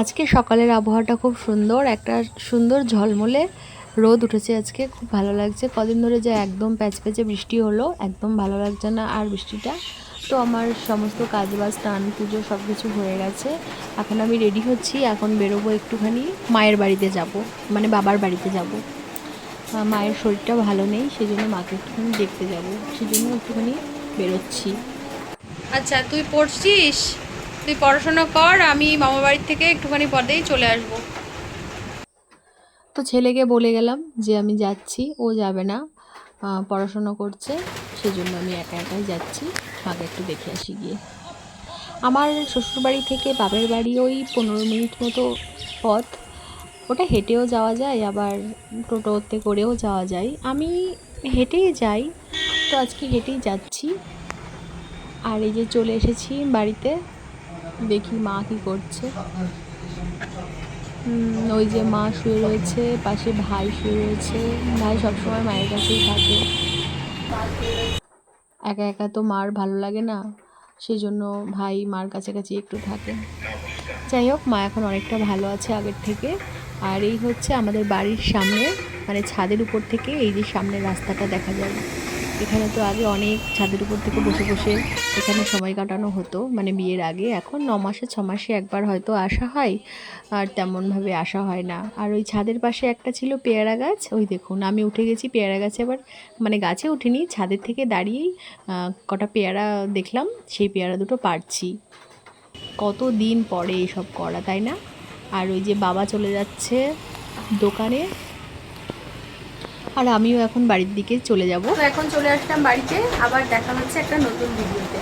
আজকে সকালের আবহাওয়াটা খুব সুন্দর, একটা সুন্দর ঝলমলে রোদ উঠেছে আজকে, খুব ভালো লাগছে। কদিন ধরে যে একদম প্যাচ প্যাচে বৃষ্টি হলো, একদম ভালো লাগছে না আর বৃষ্টিটা। তো আমার সমস্ত কাজ বাজ স্নান, পুজো সব কিছু হয়ে গেছে। এখন আমি রেডি হচ্ছি, এখন বেরোবো একটুখানি। মায়ের বাড়িতে যাব মানে বাবার বাড়িতে যাব। মায়ের শরীরটা ভালো নেই সেই জন্য মাকে একটুখানি দেখতে যাব। সেই জন্য একটুখানি বেরোচ্ছি। আচ্ছা তুই পড়ছিস? তুই পড়াশোনা কর, আমি মামা বাড়ির থেকে একটুখানি পরেই চলে আসব। তো ছেলেকে বলে গেলাম যে আমি যাচ্ছি, ও যাবে না পড়াশোনা করছে, সেজন্য আমি একা একাই যাচ্ছি মাকে একটু দেখে আসি গিয়ে। আমার শ্বশুরবাড়ি থেকে বাপের বাড়ি ওই পনেরো মিনিট মতো পথ। ওটা হেঁটেও যাওয়া যায়, আবার টোটোতে করেও যাওয়া যায়। আমি হেঁটেই যাই, তো আজকে হেঁটেই যাচ্ছি। আর এই যে চলে এসেছি বাড়িতে দেখি মা কী করছে। ওই যে মা শুয়ে রয়েছে, পাশে ভাই শুয়ে রয়েছে। ভাই সবসময় মায়ের কাছেই থাকে। একা একা তো মার ভালো লাগে না সেই জন্য ভাই মার কাছাকাছি একটু থাকে। যাই হোক, মা এখন অনেকটা ভালো আছে আগের থেকে। আর এই হচ্ছে আমাদের বাড়ির সামনে মানে ছাদের উপর থেকে এই যে সামনের রাস্তাটা দেখা যায়। এখানে তো আগে অনেক ছাদের উপর থেকে বসে বসে এখানে সময় কাটানো হতো মানে বিয়ের আগে। এখন ন মাসে, ছ মাসে একবার হয়তো আসা হয়, আর তেমনভাবে আসা হয় না। আর ওই ছাদের পাশে একটা ছিল পেয়ারা গাছ, ওই দেখুন, আমি উঠে গেছি পেয়ারা গাছে আবার মানে গাছে উঠিনি, ছাদের থেকে দাঁড়িয়েই কটা পেয়ারা দেখলাম, সেই পেয়ারা দুটো পারছি কত দিন পরে এসব করা, তাই না? আর ওই যে বাবা চলে যাচ্ছে দোকানে আর আমিও এখন বাড়ির দিকে চলে যাব। এখন চলে আসলাম বাড়িতে, আবার দেখা হচ্ছে একটা নতুন ভিডিওতে।